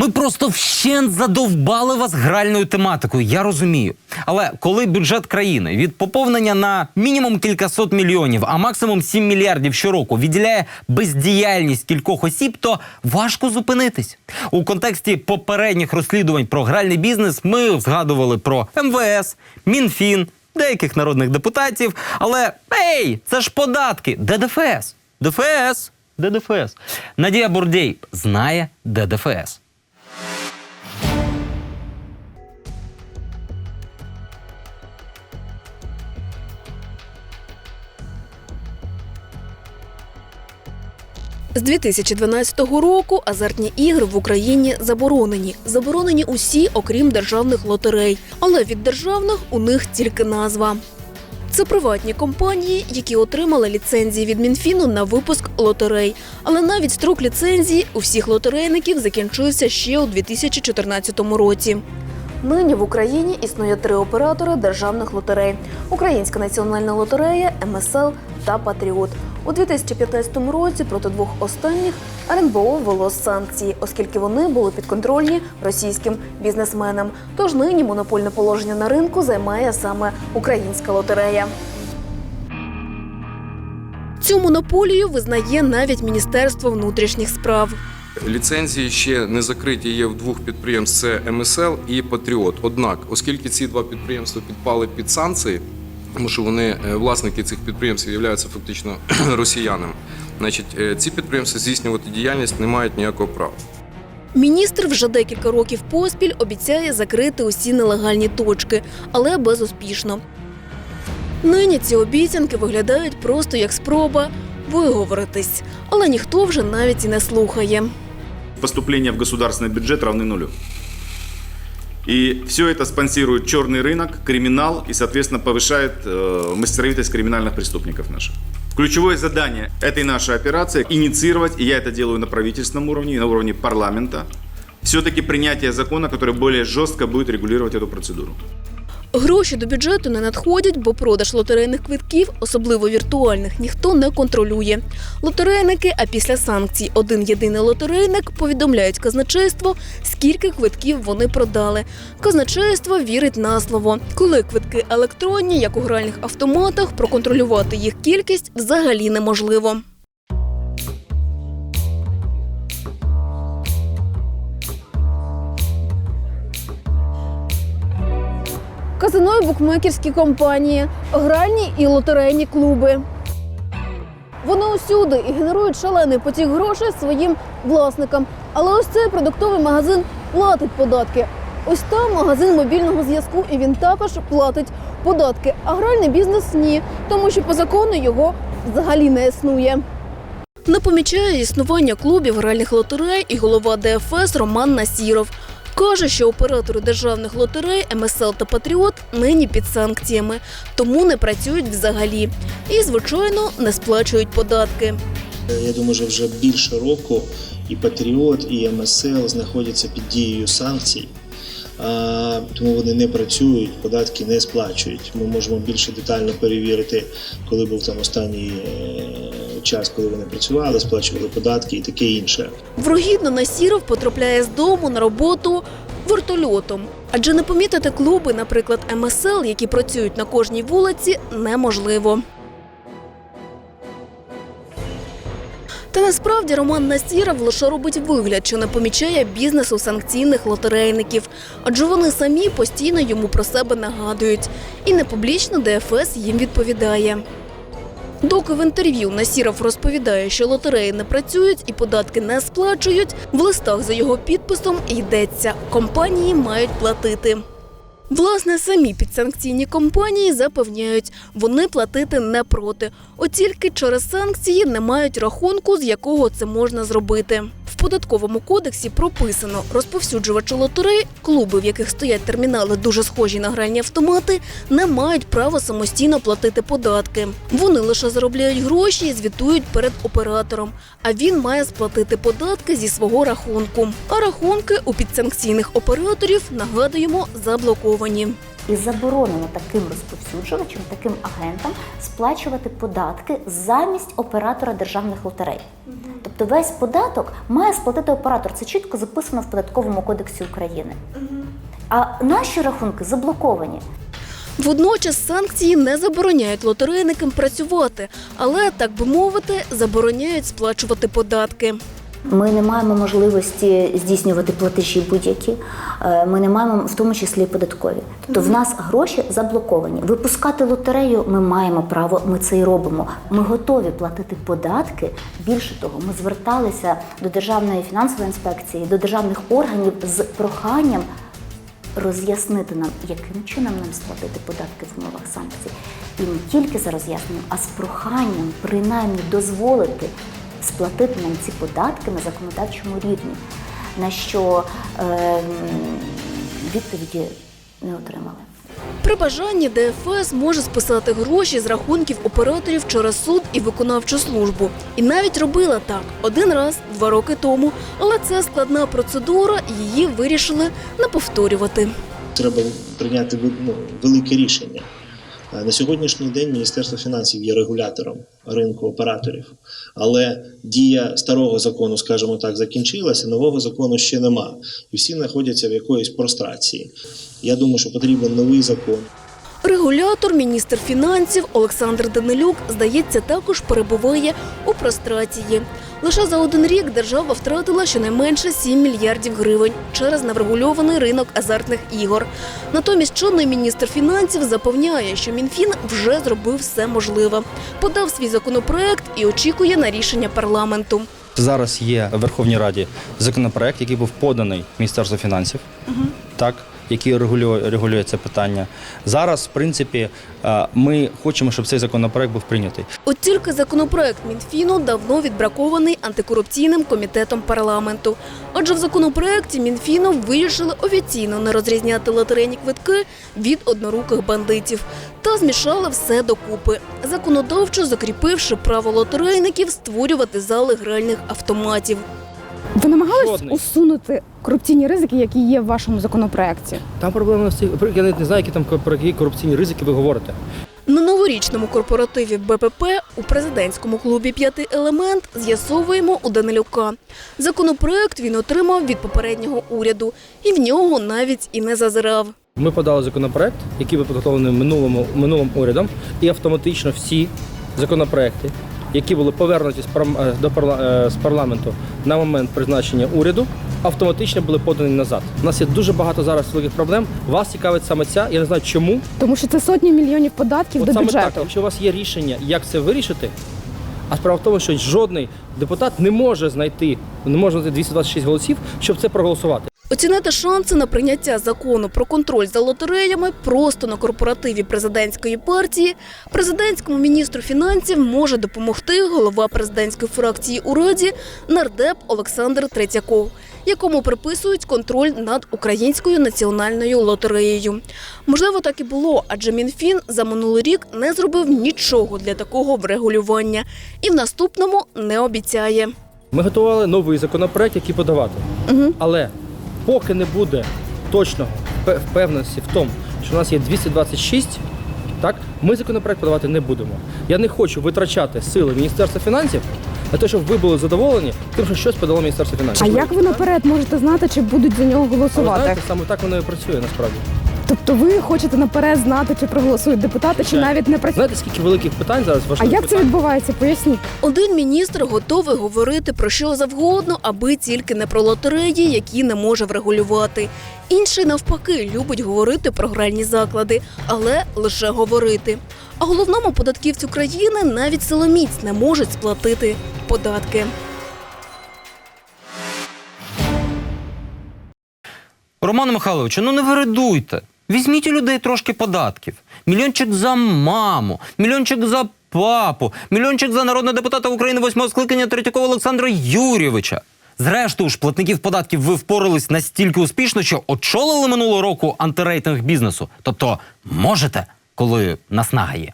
Ми просто вщент задовбали вас гральною тематикою. Я розумію. Але коли бюджет країни від поповнення на мінімум кількасот мільйонів, а максимум 7 мільярдів щороку відділяє бездіяльність кількох осіб, то важко зупинитись. У контексті попередніх розслідувань про гральний бізнес ми згадували про МВС, МінФін, деяких народних депутатів. Але ей, це ж податки, де ДФС? ДФС, де ДФС? Надія Бурдєй знає, де ДФС. З 2012 року азартні ігри в Україні заборонені. Заборонені усі, окрім державних лотерей. Але від державних у них тільки назва. Це приватні компанії, які отримали ліцензії від Мінфіну на випуск лотерей. Але навіть строк ліцензії у всіх лотерейників закінчився ще у 2014 році. Нині в Україні існує три оператори державних лотерей: Українська національна лотерея, МСЛ та Патріот. У 2015 році проти двох останніх РНБО ввело санкції, оскільки вони були підконтрольні російським бізнесменам. Тож нині монопольне положення на ринку займає саме українська лотерея. Цю монополію визнає навіть Міністерство внутрішніх справ. Ліцензії ще не закриті є в двох підприємств: це МСЛ і Патріот. Однак, оскільки ці два підприємства підпали під санкції, тому що вони е, власники цих підприємств являються фактично росіянами, значить е, ці підприємства здійснювати діяльність не мають ніякого права. Міністр вже декілька років поспіль обіцяє закрити усі нелегальні точки, але безуспішно. Нині ці обіцянки виглядають просто як спроба виговоритись, але ніхто вже навіть і не слухає. поступления в государственный бюджет равны нулю. И все это спонсирует черный рынок, криминал и, соответственно, повышает э, мастеровитость криминальных преступников наших. Ключевое задание этой нашей операции – инициировать, и я это делаю на правительственном уровне, и на уровне парламента, все-таки принятие закона, который более жестко будет регулировать эту процедуру. Гроші до бюджету не надходять, бо продаж лотерейних квитків, особливо віртуальних, ніхто не контролює. Лотерейники, а після санкцій один єдиний лотерейник повідомляють казначейство, скільки квитків вони продали. Казначейство вірить на слово. Коли квитки електронні, як у гральних автоматах, проконтролювати їх кількість взагалі неможливо. Казино і букмекерські компанії, гральні і лотерейні клуби. Вони усюди і генерують шалений потік грошей своїм власникам. Але ось цей продуктовий магазин платить податки. Ось там магазин мобільного зв'язку, і він також платить податки. А гральний бізнес ні, тому що по закону його взагалі не існує. Не помічає існування клубів гральних лотерей і голова ДФС Роман Насіров. Каже, що оператори державних лотерей МСЛ та Патріот нині під санкціями, тому не працюють взагалі. І, звичайно, не сплачують податки. Я думаю, що вже більше року і Патріот, і МСЛ знаходяться під дією санкцій, а, тому вони не працюють, податки не сплачують. Ми можемо більше детально перевірити, коли був там останній е, час, коли вони працювали, сплачували податки і таке інше. Врогідно Насіров потрапляє з дому на роботу вертольотом. Адже не помітити клуби, наприклад, МСЛ, які працюють на кожній вулиці, неможливо. Та насправді Роман Насіров лише робить вигляд, що не помічає бізнесу санкційних лотерейників, адже вони самі постійно йому про себе нагадують. І не публічно ДФС їм відповідає. Доки в інтерв'ю Насіров розповідає, що лотереї не працюють і податки не сплачують, в листах за його підписом йдеться компанії мають платити. Власне, самі підсанкційні компанії запевняють, вони платити не проти, от тільки через санкції не мають рахунку, з якого це можна зробити. В податковому кодексі прописано розповсюджувачі лотерей, клуби, в яких стоять термінали дуже схожі на гральні автомати, не мають права самостійно платити податки. Вони лише заробляють гроші і звітують перед оператором. А він має сплатити податки зі свого рахунку. А рахунки у підсанкційних операторів нагадуємо заблоковані. І заборонено таким розповсюджувачам, таким агентам сплачувати податки замість оператора державних лотерей. Тобто весь податок має сплатити оператор. Це чітко записано в податковому кодексі України. А наші рахунки заблоковані. Водночас санкції не забороняють лотерейникам працювати, але так би мовити, забороняють сплачувати податки. Ми не маємо можливості здійснювати платежі будь-які. Е, Ми не маємо в тому числі і податкові. Тобто в нас гроші заблоковані. Випускати лотерею ми маємо право, ми це і робимо. Ми готові платити податки. Більше того, ми зверталися до Державної фінансової інспекції, до державних органів з проханням роз'яснити нам, яким чином нам сплатити податки в умовах санкцій. І не тільки за роз'ясненням, а з проханням принаймні дозволити сплатити нам ці податки на законодавчому рівні, на що е, відповіді не отримали. При бажанні ДФС може списати гроші з рахунків операторів через суд і виконавчу службу. І навіть робила так один раз два роки тому. Але це складна процедура, і її вирішили не повторювати. Треба прийняти ну, велике рішення. Е, На сьогоднішній день Міністерство фінансів є регулятором ринку операторів, але дія старого закону, скажімо так, закінчилася, нового закону ще нема. І всі знаходяться в якоїсь прострації. Я думаю, що потрібен новий закон. Регулятор, міністр фінансів Олександр Данилюк, здається, також перебуває у прострації. Лише за один рік держава втратила щонайменше 7 мільярдів гривень через неврегульований ринок азартних ігор. Натомість чинний міністр фінансів запевняє, що Мінфін вже зробив все можливе. Подав свій законопроект і очікує на рішення парламенту. Зараз є в Верховній Раді законопроект, який був поданий Міністерству фінансів, так, який регулює, регулює це питання. Зараз, в принципі, е, ми хочемо, щоб цей законопроект був прийнятий. От тільки законопроект Мінфіну давно відбракований антикорупційним комітетом парламенту. Адже в законопроекті Мінфіну вирішили офіційно не розрізняти лотерейні квитки від одноруких бандитів та змішали все докупи, законодавчо закріпивши право лотерейників створювати зали гральних автоматів. Ви намагались Жодний. усунути корупційні ризики, які є в вашому законопроекті? Там проблема в цій- я навіть не знаю, які там про які корупційні ризики ви говорите. На новорічному корпоративі БПП у президентському клубі П'ятий елемент з'ясовуємо у Данилюка. Законопроект він отримав від попереднього уряду і в нього навіть і не зазирав. Ми подали законопроект, який був підготовлений минулому минулим урядом, і автоматично всі законопроекти, які були повернуті з е, е, з парламенту на момент призначення уряду, автоматично були подані назад. У нас є дуже багато зараз великих проблем. Вас цікавить саме ця. Я не знаю чому. Тому що це сотні мільйонів податків От до саме бюджету. так, якщо у вас є рішення, як це вирішити, а справа в тому, що жодний депутат не може знайти, не може знайти 226 голосів, щоб це проголосувати. Оцінити шанси на прийняття закону про контроль за лотереями просто на корпоративі президентської партії президентському міністру фінансів може допомогти голова президентської фракції у раді нардеп Олександр Третьяков, якому приписують контроль над українською національною лотереєю. Можливо, так і було, адже Мінфін за минулий рік не зробив нічого для такого врегулювання і в наступному не обіцяє. Ми готували новий законопроект, який подавати. Але поки не буде точного впе- впевненості в тому, що у нас є 226, так, ми законопроект подавати не будемо. Я не хочу витрачати сили Міністерства фінансів на те, щоб ви були задоволені тим, що щось подало Міністерство фінансів. А як ви наперед можете знати, чи будуть за нього голосувати? Але, знаєте, саме так воно і працює насправді. Тобто ви хочете наперед знати, чи проголосують депутати, чи навіть не працюють? Знаєте, скільки великих питань зараз А важливих як це питань? відбувається? Поясніть. Один міністр готовий говорити про що завгодно, аби тільки не про лотереї, які не може врегулювати. Інший навпаки любить говорити про гральні заклади, але лише говорити. А головному податківцю країни навіть силоміць не можуть сплатити податки. Роману Михайловичу, ну не виридуйте. Візьміть у людей трошки податків. Мільйончик за маму, мільйончик за папу, мільйончик за народного депутата України восьмого скликання Третьякова Олександра Юрійовича. Зрештою ж, платників податків ви впорались настільки успішно, що очолили минулого року антирейтинг бізнесу. Тобто можете, коли наснага є.